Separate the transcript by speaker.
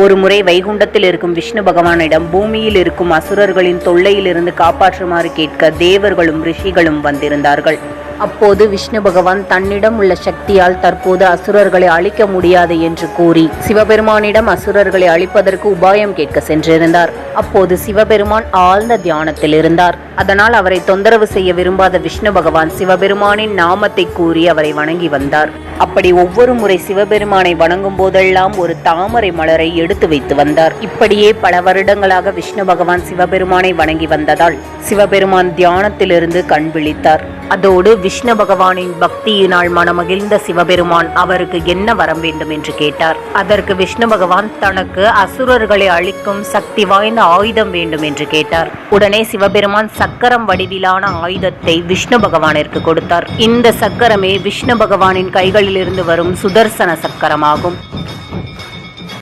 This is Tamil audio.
Speaker 1: ஒருமுறை வைகுண்டத்தில் இருக்கும் விஷ்ணு பகவானிடம் பூமியில் இருக்கும் அசுரர்களின் தொல்லையிலிருந்து காப்பாற்றுமாறு கேட்க தேவர்களும் ரிஷிகளும் வந்திருந்தார்கள். அப்போது விஷ்ணு பகவான் தன்னிடம் உள்ள சக்தியால் தற்போது அசுரர்களை அழிக்க முடியாது என்று கூறி சிவபெருமானிடம் அசுரர்களை அழிப்பதற்கு உபாயம் கேட்க சென்றிருந்தார். அப்போது சிவபெருமான் ஆழ்ந்த தியானத்தில் இருந்தார். அதனால் அவரை தொந்தரவு செய்ய விரும்பாத விஷ்ணு பகவான் சிவபெருமானின் நாமத்தை கூறி அவரை வணங்கி வந்தார். அப்படி ஒவ்வொரு முறை சிவபெருமானை வணங்கும் போதெல்லாம் ஒரு தாமரை மலரை எடுத்து வைத்து வந்தார். இப்படியே பல வருடங்களாக விஷ்ணு பகவான் சிவபெருமானை வணங்கி வந்ததால் சிவபெருமான் தியானத்திலிருந்து கண் விழித்தார். அதோடு விஷ்ணு பகவானின் பக்தியினால் மனமகிழ்ந்த சிவபெருமான் அவருக்கு என்ன வரம் வேண்டும் என்று கேட்டார். அதற்கு விஷ்ணு பகவான் தனக்கு அசுரர்களை அழிக்கும் சக்தி வாய்ந்த ஆயுதம் வேண்டும் என்று கேட்டார். உடனே சிவபெருமான் சக்கரம் வடிவிலான ஆயுதத்தை விஷ்ணு பகவானிற்கு கொடுத்தார். இந்த சக்கரமே விஷ்ணு பகவானின் கைகளிலிருந்து வரும் சுதர்சன சக்கரமாகும்.